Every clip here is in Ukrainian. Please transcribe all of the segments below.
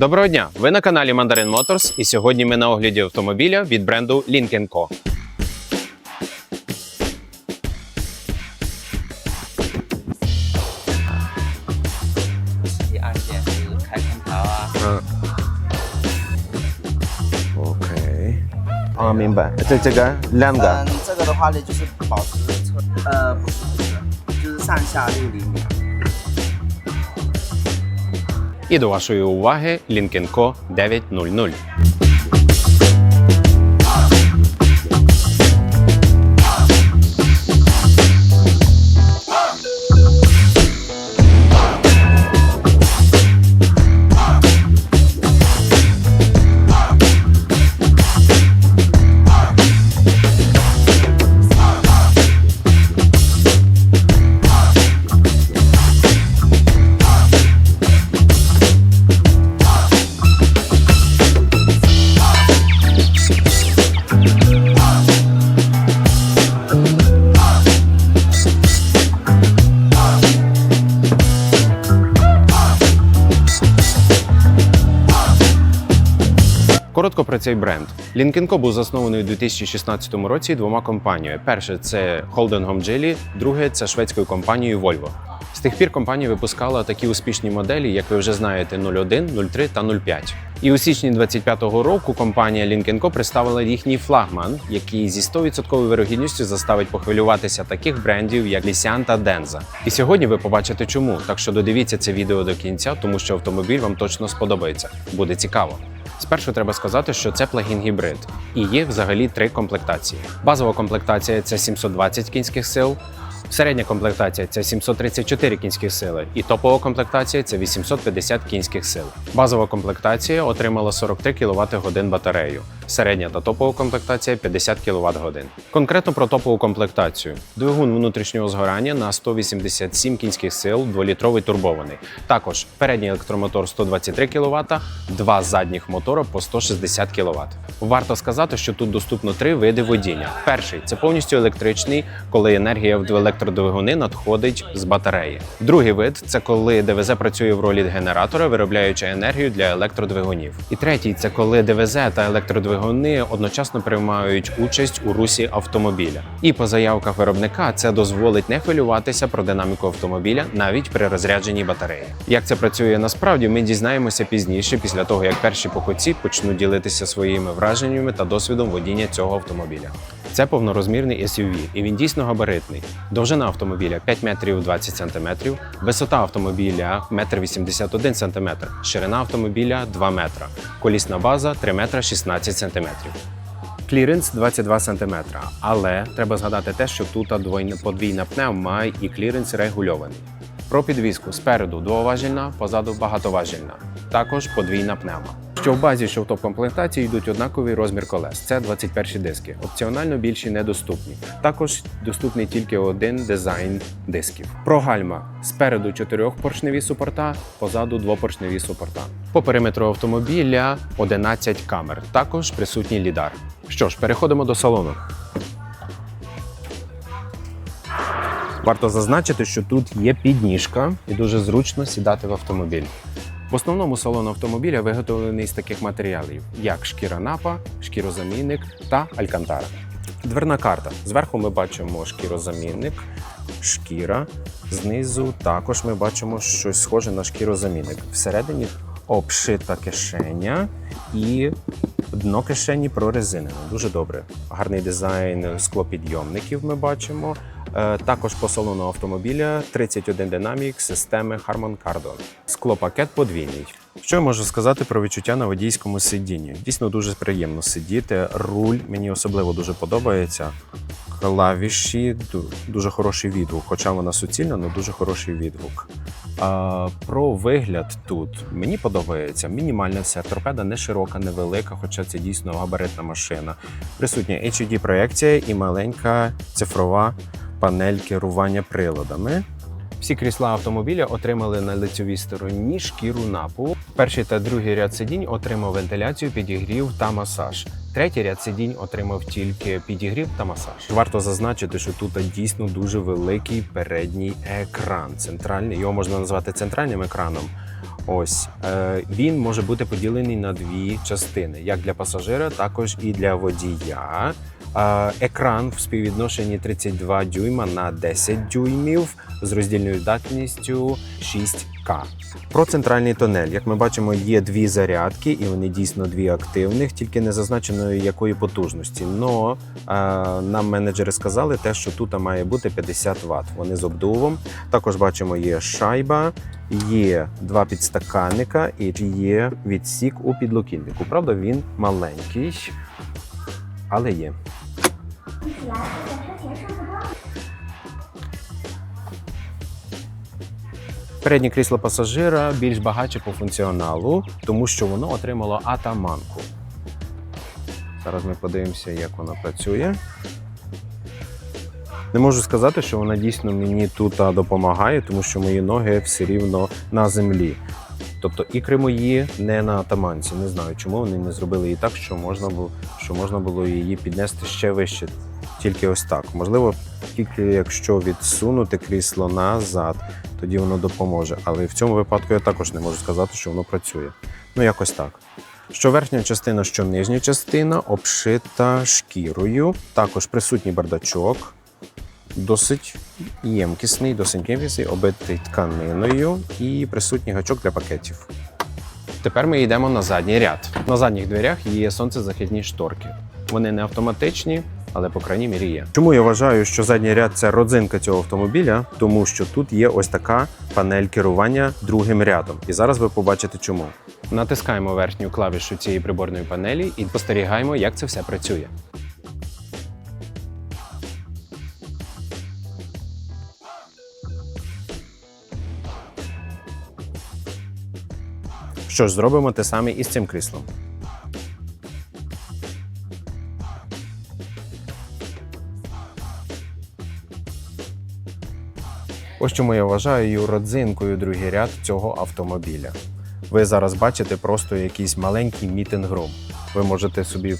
Доброго дня! Ви на каналі Mandarin Motors і сьогодні ми на огляді автомобіля від бренду Link Co. 一按键是开空调啊， Окей. А, 明白。这这个两个嗯，这个的话呢就是保持车，呃，不是不是，就是上下六厘米。 І до вашої уваги Лінкенко Co 900. Про цей бренд. Link Co був заснований у 2016 році двома компаніями. Перше це холдингом Geely, друге це шведською компанією Volvo. Тих пір компанія випускала такі успішні моделі, як ви вже знаєте, 01, 03 та 05. І у січні 25-го року компанія Link Co представила їхній флагман, який зі 100% вирогідністю заставить похвилюватися таких брендів, як Nissan та Denza. І сьогодні ви побачите чому. Так що додивіться це відео до кінця, тому що автомобіль вам точно сподобається. Буде цікаво. Спершу треба сказати, що це плагін гібрид, і є взагалі три комплектації. Базова комплектація це 720 кінських сил. Середня комплектація це 734 кінських сили, і топова комплектація це 850 кінських сил. Базова комплектація отримала 43 кВт годин батарею. Середня та топова комплектація 50 кВт годин. Конкретно про топову комплектацію: двигун внутрішнього згорання на 187 кінських сил, 2-літровий турбований. Також передній електромотор 123 кВт, два задніх мотора по 160 кВт. Варто сказати, що тут доступно три види водіння. Перший це повністю електричний, коли енергія в електродвигуни надходить з батареї. Другий вид це коли ДВЗ працює в ролі генератора, виробляючи енергію для електродвигунів. І третій це коли ДВЗ та електродвигуни одночасно приймають участь у русі автомобіля. І по заявках виробника це дозволить не хвилюватися про динаміку автомобіля навіть при розрядженні батареї. Як це працює насправді, ми дізнаємося пізніше, після того як перші покупці почнуть ділитися своїми враженнями та досвідом водіння цього автомобіля. Це повнорозмірний SUV, і він дійсно габаритний. Довжина автомобіля 5 метрів 20 сантиметрів, висота автомобіля 1,81 см, ширина автомобіля 2 метра, колісна база 3 метра 16 сантиметрів. Кліренс 22 см, але треба згадати те, що тут двойна подвійна пневма і кліренс регульований. Про підвізку спереду двоважільна, позаду багатоважільна. Також подвійна пневма. Що в базі, що в топ-комплектації йдуть однаковий розмір колес. Це 21 диски. Опціонально більші недоступні. Також доступний тільки один дизайн дисків. Про гальма спереду чотирьохпоршневі супорта, позаду двопоршневі супорта. По периметру автомобіля 11 камер. Також присутній лідар. Що ж, переходимо до салону. Варто зазначити, що тут є підніжка і дуже зручно сідати в автомобіль. В основному салон автомобіля виготовлений з таких матеріалів, як шкіра напа, шкірозамінник та алькантара. Дверна карта. Зверху ми бачимо шкірозамінник, шкіра. Знизу також ми бачимо щось схоже на шкірозамінник. Всередині обшита кишеня і дно кишені прорезинене. Дуже добре. Гарний дизайн склопідйомників ми бачимо. Е, Також по салону автомобіля 31 динамік системи Harman Kardon. Склопакет подвійний. Що я можу сказати про відчуття на водійському сидінні? Дійсно дуже приємно сидіти. Руль мені особливо дуже подобається. Клавіші дуже хороший відгук, хоча вона суцільна, але дуже хороший відгук. А, про вигляд тут мені подобається. Мінімальна вся торпеда не широка, не велика, хоча це дійсно габаритна машина. Присутня HUD проекція і маленька цифрова панель керування приладами. Всі крісла автомобіля отримали на лицьовій стороні шкіру напу. Перший та другий ряд сидінь отримав вентиляцію, підігрів та масаж. Третій ряд сидінь отримав тільки підігрів та масаж. Варто зазначити, що тут дійсно дуже великий передній екран. Центральний його можна назвати центральним екраном. Ось е, він може бути поділений на дві частини: як для пасажира, також і для водія. Екран в співвідношенні 32 дюйма на 10 дюймів з роздільною здатністю 6К. Про центральний тунель, як ми бачимо, є дві зарядки, і вони дійсно дві активних, тільки не зазначено якої потужності. Но е, нам менеджери сказали те, що тут має бути 50 Вт. Вони з обдувом. Також бачимо, є шайба, є два підстаканника і є відсік у підлокітнику. Правда, він маленький, але є. 一起来，在车前上个光。 Переднє крісло пасажира більш багаче по функціоналу, тому що воно отримало атаманку. Зараз ми подивимося, як воно працює. Не можу сказати, що вона дійсно мені тут а, допомагає, тому що мої ноги все рівно на землі. Тобто ікри мої не на атаманці. Не знаю, чому вони не зробили її так, що можна було, що можна було її піднести ще вище. Тільки ось так. Можливо, тільки якщо відсунути крісло назад, тоді воно допоможе. Але в цьому випадку я також не можу сказати, що воно працює. Ну, якось так. Що верхня частина, що нижня частина обшита шкірою. Також присутній бардачок, досить ємкісний, досить ємкісний, обитий тканиною і присутній гачок для пакетів. Тепер ми йдемо на задній ряд. На задніх дверях є сонцезахисні шторки. Вони не автоматичні, але по крайній мірі є. Чому я вважаю, що задній ряд це родзинка цього автомобіля? Тому що тут є ось така панель керування другим рядом. І зараз ви побачите чому. Натискаємо верхню клавішу цієї приборної панелі і спостерігаємо, як це все працює. Що ж, зробимо те саме і з цим кріслом. Ось чому я вважаю родзинкою другий ряд цього автомобіля. Ви зараз бачите просто якийсь маленький мітинг-рум. Ви можете собі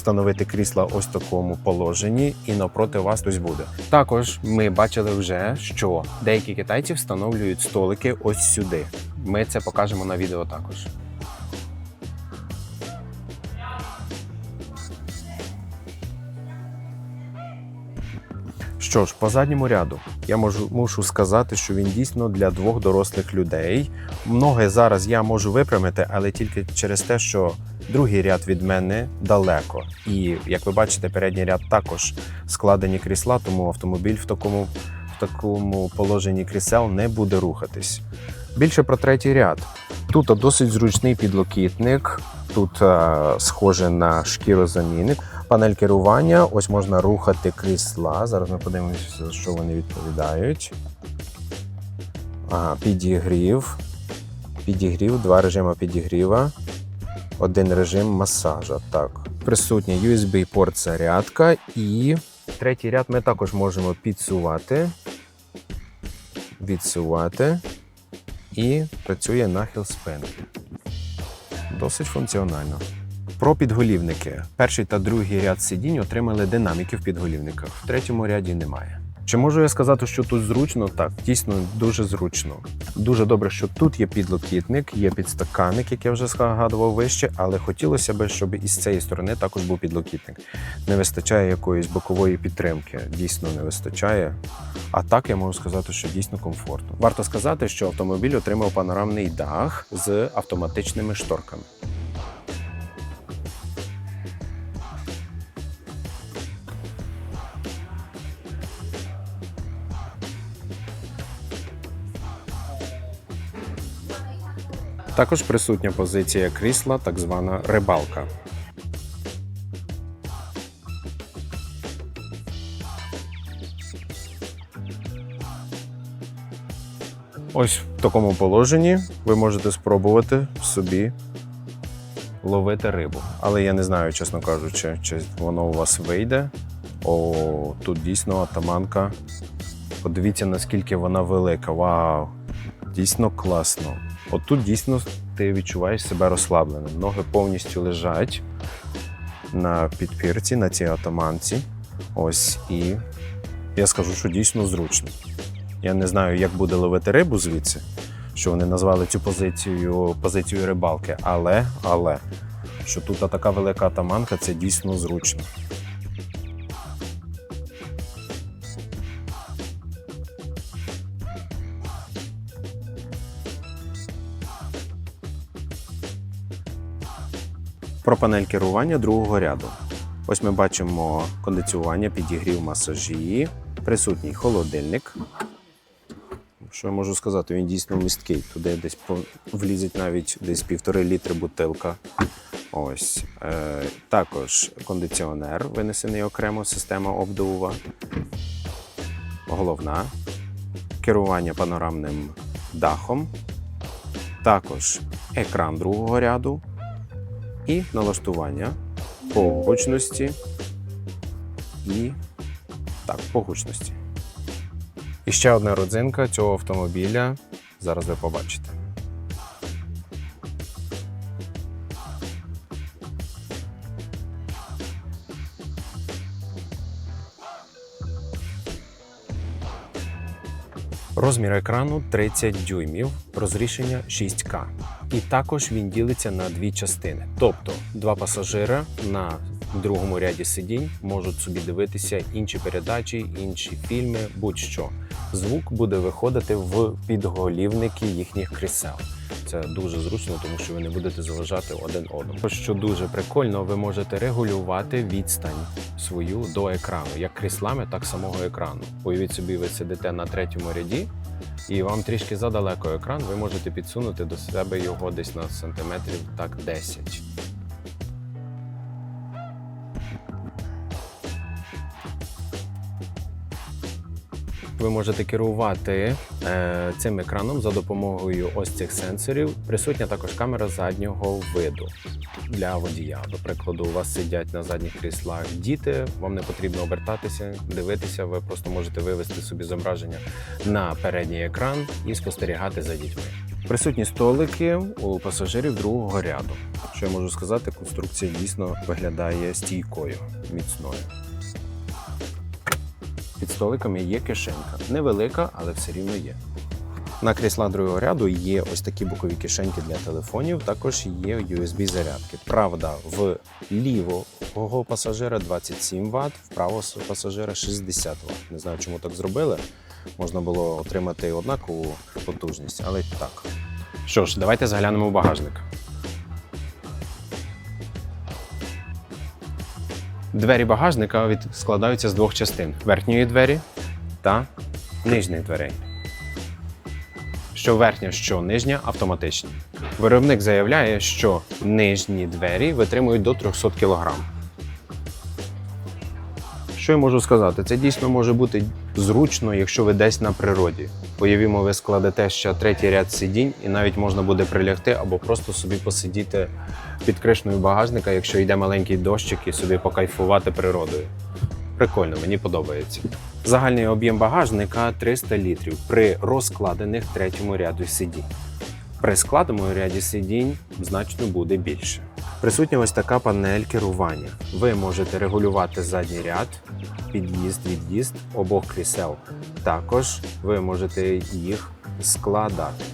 встановити крісла ось в такому положенні, і навпроти вас хтось буде. Також ми бачили вже, що деякі китайці встановлюють столики ось сюди. Ми це покажемо на відео також. Що ж, по задньому ряду я можу мушу сказати, що він дійсно для двох дорослих людей. Многе зараз я можу випрямити, але тільки через те, що другий ряд від мене далеко. І як ви бачите, передній ряд також складені крісла, тому автомобіль в такому, в такому положенні крісел не буде рухатись. Більше про третій ряд. Тут досить зручний підлокітник, тут е, схоже на шкірозамінник. Панель керування, ось можна рухати крісла. Зараз ми подивимося, за що вони відповідають. Ага, підігрів. Підігрів, два режими підігріва, один режим масажа. Так. Присутня USB-порт зарядка і третій ряд ми також можемо підсувати, відсувати і працює нахил спинки. Досить функціонально. Про підголівники. Перший та другий ряд сидінь отримали динаміки в підголівниках. В третьому ряді немає. Чи можу я сказати, що тут зручно? Так, дійсно дуже зручно. Дуже добре, що тут є підлокітник, є підстаканник, як я вже згадував вище, але хотілося б, щоб із цієї сторони також був підлокітник. Не вистачає якоїсь бокової підтримки. Дійсно не вистачає. А так я можу сказати, що дійсно комфортно. Варто сказати, що автомобіль отримав панорамний дах з автоматичними шторками. Також присутня позиція крісла, так звана рибалка. Ось в такому положенні ви можете спробувати собі ловити рибу. Але я не знаю, чесно кажучи, чи воно у вас вийде. О, тут дійсно атаманка. Подивіться, наскільки вона велика. Вау! Дійсно класно. От тут дійсно ти відчуваєш себе розслабленим. Ноги повністю лежать на підпірці, на цій атаманці. Ось і я скажу, що дійсно зручно. Я не знаю, як буде ловити рибу звідси, що вони назвали цю позицію позицією рибалки. Але, але, що тут така велика атаманка, це дійсно зручно. Про панель керування другого ряду. Ось ми бачимо кондиціювання, підігрів масажі, присутній холодильник. Що я можу сказати? Він дійсно місткий. Туди десь влізить навіть десь півтори літри бутилка. Ось. Е, також кондиціонер, винесений окремо, система обдува. Головна. Керування панорамним дахом. Також екран другого ряду і налаштування по гучності і так, по гучності. І ще одна родзинка цього автомобіля. Зараз ви побачите. Розмір екрану 30 дюймів, розрішення 6К. І також він ділиться на дві частини. Тобто два пасажира на другому ряді сидінь можуть собі дивитися інші передачі, інші фільми, будь-що. Звук буде виходити в підголівники їхніх крісел. Це дуже зручно, тому що ви не будете заважати один одному. Що дуже прикольно, ви можете регулювати відстань свою до екрану, як кріслами, так самого екрану. Уявіть собі, ви сидите на третьому ряді, і вам трішки задалеко екран, ви можете підсунути до себе його десь на сантиметрів так 10. Ви можете керувати е, цим екраном за допомогою ось цих сенсорів. Присутня також камера заднього виду для водія. До прикладу, у вас сидять на задніх кріслах діти, вам не потрібно обертатися, дивитися. Ви просто можете вивести собі зображення на передній екран і спостерігати за дітьми. Присутні столики у пасажирів другого ряду. Що я можу сказати, конструкція дійсно виглядає стійкою, міцною. Під столиками є кишенька. Невелика, але все рівно є. На кріслах другого ряду є ось такі бокові кишеньки для телефонів. Також є USB зарядки. Правда, в лівого пасажира 27 Вт, в правого пасажира 60 Вт. Не знаю, чому так зробили. Можна було отримати однакову потужність, але так. Що ж, давайте заглянемо в багажник. Двері багажника складаються з двох частин: верхньої двері та нижніх дверей. Що верхня, що нижня автоматичні. Виробник заявляє, що нижні двері витримують до 300 кг. Що я можу сказати? Це дійсно може бути зручно, якщо ви десь на природі. Уявімо, ви складете ще третій ряд сидінь, і навіть можна буде прилягти або просто собі посидіти під кришною багажника, якщо йде маленький дощик, і собі покайфувати природою. Прикольно, мені подобається. Загальний об'єм багажника 300 літрів при розкладених третьому ряду сидінь. При складеному ряді сидінь значно буде більше. Присутня ось така панель керування. Ви можете регулювати задній ряд, під'їзд, від'їзд обох крісел. Також ви можете їх складати.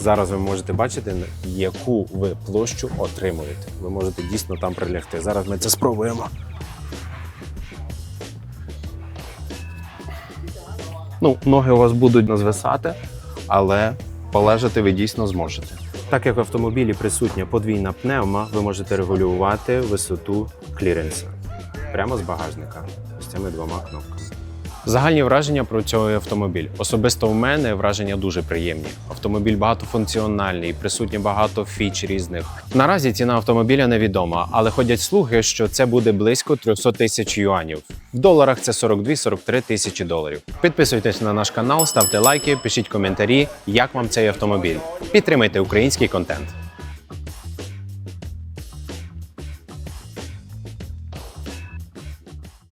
Зараз ви можете бачити, яку ви площу отримуєте. Ви можете дійсно там прилягти. Зараз ми це спробуємо. Ну, ноги у вас будуть звисати, але полежати ви дійсно зможете. Так як в автомобілі присутня подвійна пневма, ви можете регулювати висоту кліренса прямо з багажника з цими двома кнопками. Загальні враження про цей автомобіль. Особисто в мене враження дуже приємні. Автомобіль багатофункціональний, присутні багато фіч різних. Наразі ціна автомобіля невідома, але ходять слухи, що це буде близько 300 тисяч юанів. В доларах це 42-43 тисячі доларів. Підписуйтесь на наш канал, ставте лайки, пишіть коментарі, як вам цей автомобіль. Підтримайте український контент.